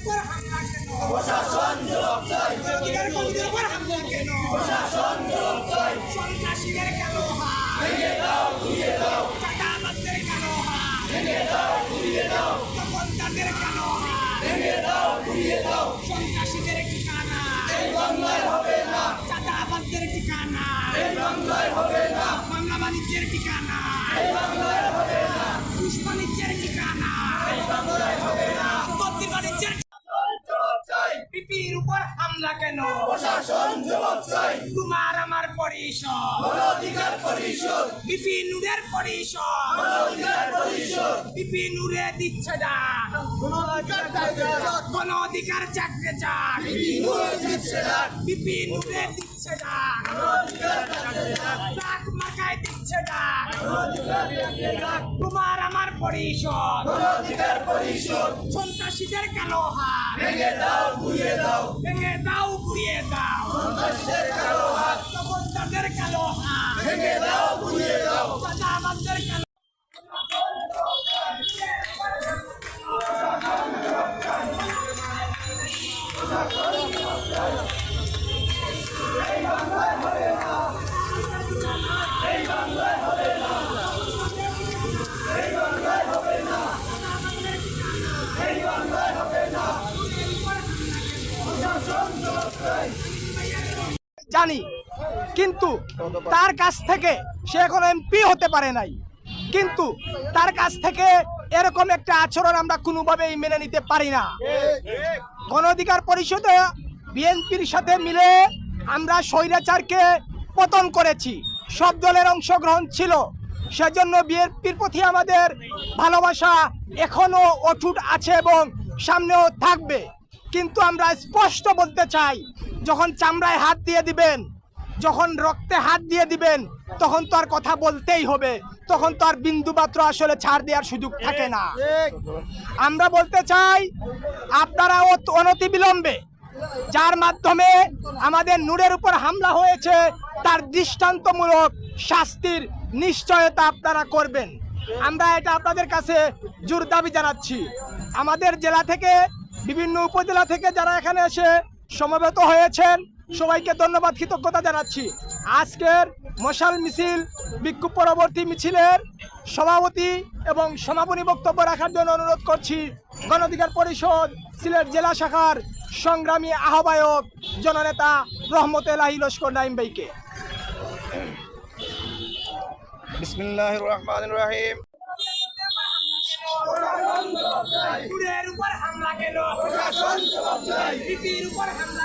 উপর হামলা কেন? কর্মীদের উপর হামলা কেন? সন্ত্রাসীদের বিপি নূরের পরিষদ। বিপি নূরে দিচ্ছে ডাক কোন অধিকার চাকরে চাক। বিপি নূরে দিচ্ছে ডাক ডাক মাকায় দিচ্ছে ডাক তোমার আমার পরিষদ। সন্ত্রাসীদের কালো হাত। ভেঙে দাও ঘুরিয়ে দাও। ভেঙে দাও ঘুরিয়ে দাও। দখলদারদের কালো হাত। ভেঙে দাও ঘুরিয়ে দাও জানি। কিন্তু তার কাছ থেকে সে এখন এমপি হতে পারে নাই। কিন্তু তার কাছ থেকে এরকম একটা আচরণ আমরা কোনোভাবেই মেনে নিতে পারি না। গণ অধিকার পরিষদে বিএনপির সাথে মিলে আমরা স্বৈরাচারকে পতন করেছি। সব দলের অংশগ্রহণ ছিল। সেজন্য বিএনপির প্রতি আমাদের ভালোবাসা এখনও অটুট আছে এবং সামনেও থাকবে। কিন্তু আমরা স্পষ্ট বলতে চাই, যখন চামড়ায় হাত দিয়ে দিবেন যখন রক্তে হাত দিয়ে দিবেন, তখন তো আর কথা বলতেই হবে। তখন তো আর বিন্দু মাত্র আসলে ছাড় দেওয়ার সুযোগ থাকে না। আমরা বলতে চাই, আপনারা অনতি বিলম্বে যার মাধ্যমে আমাদের নূরের উপর হামলা হয়েছে, তার দৃষ্টান্তমূলক শাস্তির নিশ্চয়তা আপনারা করবেন। আমরা এটা আপনাদের কাছে জোর দাবি জানাচ্ছি। আমাদের জেলা থেকে, বিভিন্ন উপজেলা থেকে যারা এখানে এসে সমবেত হয়েছেন সবাইকে ধন্যবাদ কৃতজ্ঞতা জানাচ্ছি। আজকের মশাল মিছিল বিক্ষোভ পরবর্তী মিছিলের সভাপতি এবং সমাপনী বক্তব্য রাখার জন্য অনুরোধ করছি গণ অধিকার পরিষদ সিলেট জেলা শাখার সংগ্রামী আহ্বায়ক জননেতা রহমত এলাহি লস্কর নাইম ভাইকে। বিসমিল্লাহ রহমান রহিম। উপর হামলা কেন? উপর হামলা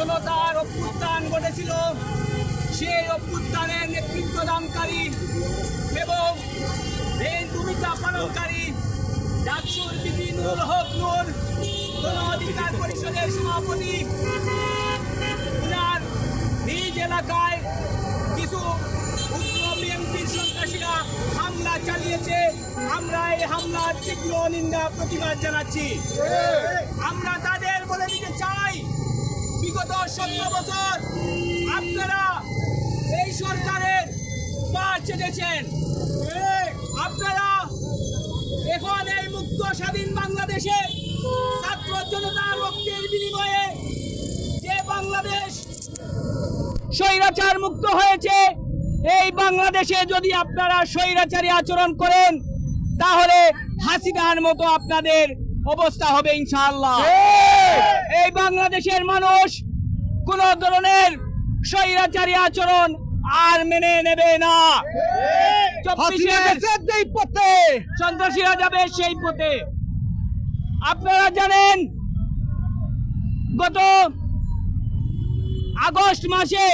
জনতার অভ্যুত্থান ঘটেছিল। সেই অভ্যুত্থানের নেতৃত্ব দানকারী এবং এই ভূমিকা পালনকারী ডাকসুর বিপিনুল হক নূর গণ অধিকার পরিষদের সভাপতি। উনার নিজ এলাকায় কিছু উগ্র বিএনপির সন্ত্রাসীরা হামলা চালিয়েছে। আমরা এই হামলার তীব্র নিন্দা, প্রতিবাদ জানাচ্ছি। আমরা তাদের বলে দিতে চাই সতেরো বছর আপনারা এই সরকারের পা চেটেছেন আপনারা এখন এই মুক্ত স্বাধীন বাংলাদেশে ছাত্র জনতার রক্তের বিনিময়ে যে বাংলাদেশ স্বৈরাচার মুক্ত হয়েছে এই বাংলাদেশে যদি আপনারা স্বৈরাচারী আচরণ করেন তাহলে হাসিনার মতো আপনাদের অবস্থা হবে ইনশাআল্লাহ। এই বাংলাদেশের মানুষ কোন ধরনের স্বৈরাচারী আচরণ আর মেনে নেবে না। যেই পথে। সন্ত্রাসীরা যাবে সেই পথে। আপনারা জানেন গত আগস্ট মাসে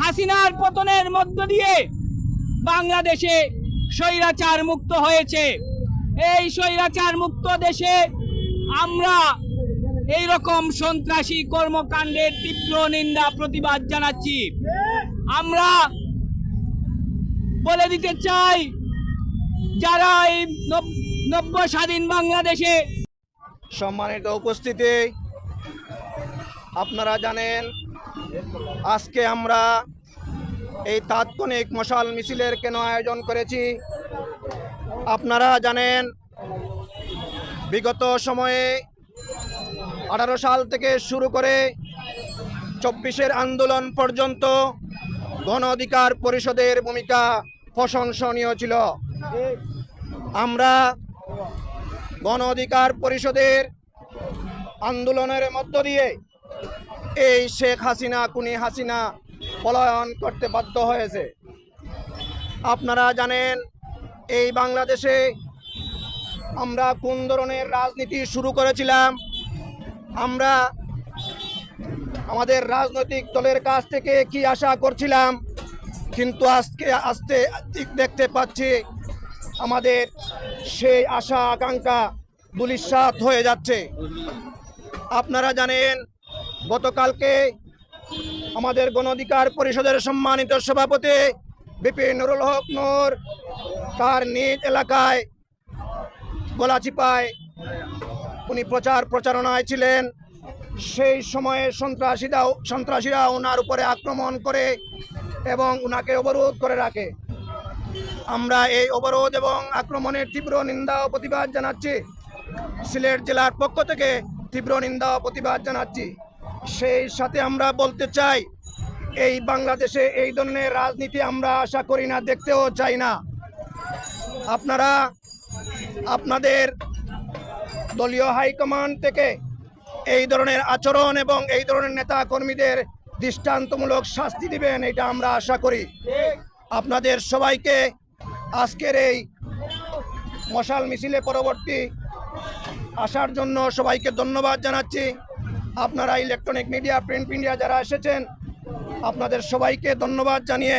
হাসিনার পতনের মধ্য দিয়ে বাংলাদেশে স্বৈরাচার মুক্ত হয়েছে। এই স্বৈরাচার মুক্ত দেশে আমরা এই রকম সন্ত্রাসী কর্মকাণ্ডের তীব্র নিন্দা, প্রতিবাদ জানাচ্ছি। আমরা বলে দিতে চাই, যারা এই নব- নব্য স্বাধীন বাংলাদেশে সম্মানিত উপস্থিতি, আপনারা জানেন, আজকে আমরা এই তাৎক্ষণিক মশাল মিছিলের কেন আয়োজন করেছি? আপনারা জানেন, বিগত সময়ে আঠারো সাল থেকে শুরু করে চব্বিশের আন্দোলন পর্যন্ত গণ অধিকার পরিষদের ভূমিকা প্রশংসনীয় ছিল। আমরা গণ অধিকার পরিষদের আন্দোলনের মধ্য দিয়ে এই শেখ হাসিনা কুনি হাসিনা পলায়ন করতে বাধ্য হয়েছে। আপনারা জানেন, এই বাংলাদেশে আমরা কোন ধরনের রাজনীতি শুরু করেছিলাম? আমরা আমাদের রাজনৈতিক দলের কাছ থেকে কি আশা করছিলাম, কিন্তু আজকে আস্তে দেখতে পাচ্ছি আমাদের সেই আশা, আকাঙ্ক্ষা দুলিশ্বাত হয়ে যাচ্ছে। আপনারা জানেন, গতকালকে আমাদের গণ অধিকার পরিষদের সম্মানিত সভাপতি বিপিন নুরুল হক নূর তার নিজ এলাকায় গলাচিপায় উনি প্রচার প্রচারণায় ছিলেন। সেই সময়ে সন্ত্রাসীরাও সন্ত্রাসীরা ওনার উপরে আক্রমণ করে এবং ওনাকে অবরোধ করে রাখে। আমরা এই অবরোধ এবং আক্রমণের তীব্র নিন্দা ও প্রতিবাদ জানাচ্ছি। সিলেট জেলার পক্ষ থেকে তীব্র নিন্দা ও প্রতিবাদ জানাচ্ছি। সেই সাথে আমরা বলতে চাই, এই বাংলাদেশে এই ধরনের রাজনীতি আমরা আশা করি না, দেখতেও চাই না। আপনারা, আপনাদের দলীয় হাইকমান্ড থেকে এই ধরনের আচরণ এবং এই ধরনের নেতা কর্মীদের দৃষ্টান্তমূলক শাস্তি দিবেন, এটা আমরা আশা করি। আপনাদের সবাইকে আজকের এই মশাল মিছিলে পরবর্তী আসার জন্য সবাইকে ধন্যবাদ জানাচ্ছি। আপনারা ইলেকট্রনিক মিডিয়া, প্রিন্ট মিডিয়া যারা এসেছেন, আপনাদের সবাইকে ধন্যবাদ জানিয়ে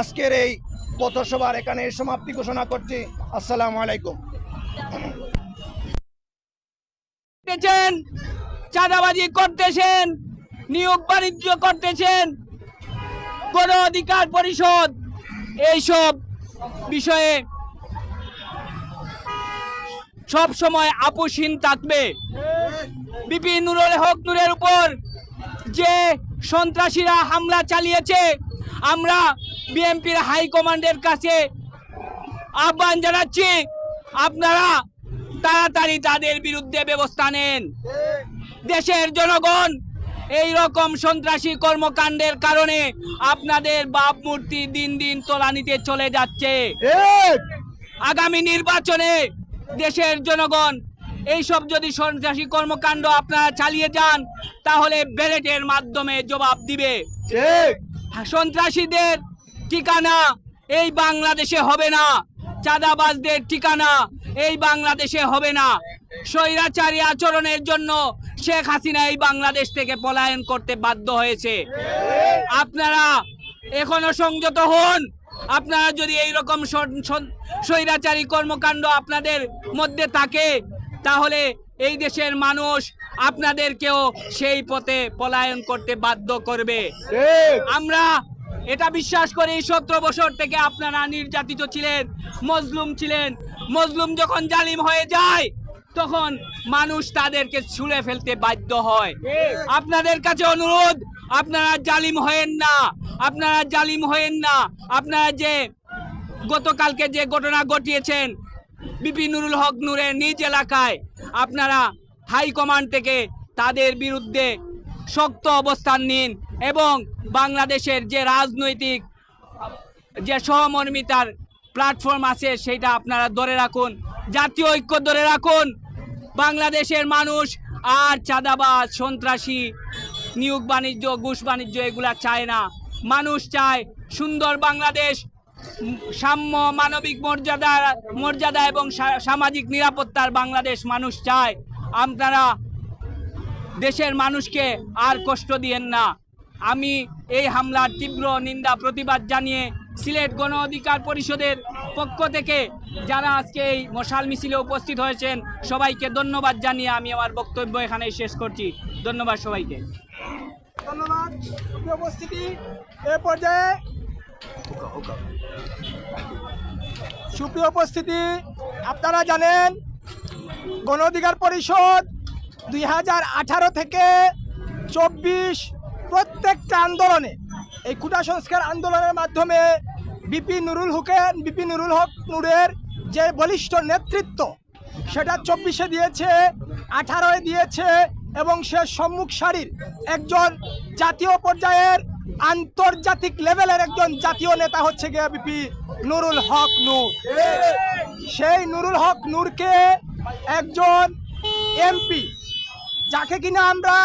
আজকের এই পথসভার এখানে সমাপ্তি ঘোষণা করছি। আসসালামু আলাইকুম। করতেছেন, চাঁদাবাজি করতেছেন, নিয়োগ বাণিজ্য করতেছেন, গণ অধিকার পরিষদ, এইসব বিষয়ে সব সময় আপোষহীন থাকবে। বিপিন নুরুল হক নূরের উপর যে সন্ত্রাসীরা হামলা চালিয়েছে, আমরা বিএনপির হাইকমান্ডের কাছে আহ্বান জানাচ্ছি, আপনারা তাড়াতাড়ি তাদের বিরুদ্ধে ব্যবস্থা নেন। দেশের জনগণ এই রকম সন্ত্রাসী কর্মকাণ্ডের কারণে আপনাদের বাপ মূর্তি দিন দিন তোলানিতে চলে যাচ্ছে। আগামী নির্বাচনে দেশের জনগণ এইসব যদি সন্ত্রাসী কর্মকাণ্ড আপনারা চালিয়ে যান তাহলে ব্যালেটের মাধ্যমে জবাব দিবে। সন্ত্রাসীদের ঠিকানা এই বাংলাদেশে হবে না। চাঁদাবাজদের ঠিকানা এই বাংলাদেশে হবে না। স্বৈরাচারী আচরণের জন্য শেখ হাসিনা এই বাংলাদেশ থেকে পলায়ন করতে বাধ্য হয়েছে। আপনারা এখনও সংযত হন। আপনারা যদি এই রকম স্বৈরাচারী কর্মকাণ্ড আপনাদের মধ্যে থাকে তাহলে এই দেশের মানুষ আপনাদেরকেও সেই পথে পলায়ন করতে বাধ্য করবে। আমরা এটা বিশ্বাস করি সতেরো বছর থেকে আপনারা নির্যাতিত ছিলেন, মজলুম ছিলেন। মজলুম যখন জালিম হয়ে যায়, তখন মানুষ তাদেরকে ছুঁড়ে ফেলতে বাধ্য হয়। আপনাদের কাছে অনুরোধ, আপনারা জালিম হয়েন না, আপনারা জালিম হয়েন না। আপনারা যে গতকালকে যে ঘটনা ঘটিয়েছেন, বিপি নুরুল হক নূরের নিজ এলাকায়, আপনারা হাইকমান্ড থেকে তাদের বিরুদ্ধে শক্ত অবস্থান নিন এবং বাংলাদেশের যে রাজনৈতিক যে সহমর্মিতার প্ল্যাটফর্ম আছে সেটা আপনারা ধরে রাখুন, জাতীয় ঐক্য ধরে রাখুন। বাংলাদেশের মানুষ আর চাঁদাবাজ, সন্ত্রাসী, নিয়োগ বাণিজ্য, ঘুষ বাণিজ্য এগুলা চায় না। মানুষ চায় সুন্দর বাংলাদেশ, সাম্য, মানবিক মর্যাদা মর্যাদা এবং সামাজিক নিরাপত্তার বাংলাদেশ মানুষ চায়। আপনারা দেশের মানুষকে আর কষ্ট দিয়েন না। আমি এই হামলার তীব্র নিন্দা, প্রতিবাদ জানিয়ে সিলেট গণ অধিকার পরিষদের পক্ষ থেকে যারা আজকে এই মশাল মিছিলে উপস্থিত হয়েছেন, সবাইকে ধন্যবাদ জানিয়ে আমি আমার বক্তব্য এখানে শেষ করছি। ধন্যবাদ সবাইকে। ধন্যবাদ উপস্থিতি। সুপ্রিয় উপস্থিতি, আপনারা জানেন, গণ অধিকার পরিষদ দুই হাজার আঠারো থেকে চব্বিশ প্রত্যেকটা আন্দোলনে এই কুটা সংস্কার আন্দোলনের মাধ্যমে বিপি নুরুল হুকের বিপি নুরুল হক নুরের যে বলিষ্ঠ নেতৃত্ব সেটা চব্বিশে দিয়েছে আঠারোয় দিয়েছে এবং সে সম্মুখ সারির একজন জাতীয় পর্যায়ের আন্তর্জাতিক লেভেলের একজন জাতীয় নেতা হচ্ছে গিয়ে বিপি নুরুল হক নূর। সেই নুরুল হক নূরকে একজন এমপি যাকে কিনা আমরা